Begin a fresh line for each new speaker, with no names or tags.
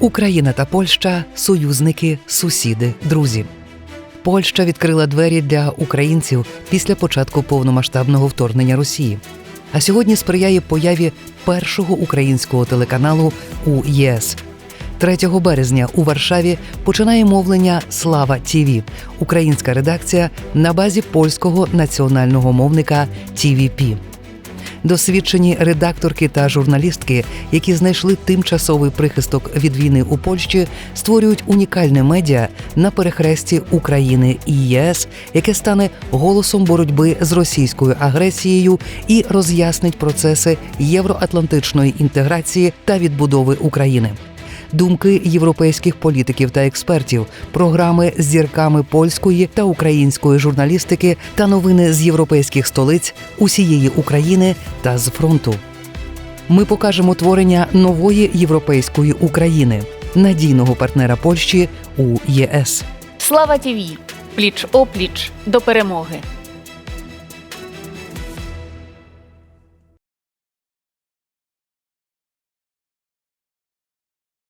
Україна та Польща союзники, сусіди, друзі. Польща відкрила двері для українців після початку повномасштабного вторгнення Росії. А сьогодні сприяє появі першого українського телеканалу у ЄС. 3 березня у Варшаві починає мовлення Слава ТІВІ, українська редакція на базі польського національного мовника TVP. Досвідчені редакторки та журналістки, які знайшли тимчасовий прихисток від війни у Польщі, створюють унікальне медіа на перехресті України і ЄС, яке стане голосом боротьби з російською агресією і роз'яснить процеси євроатлантичної інтеграції та відбудови України. Думки європейських політиків та експертів, програми з зірками польської та української журналістики та новини з європейських столиць усієї України та з фронту. Ми покажемо творення нової європейської України, надійного партнера Польщі у ЄС.
Слава ТІВІ! Пліч опліч до перемоги.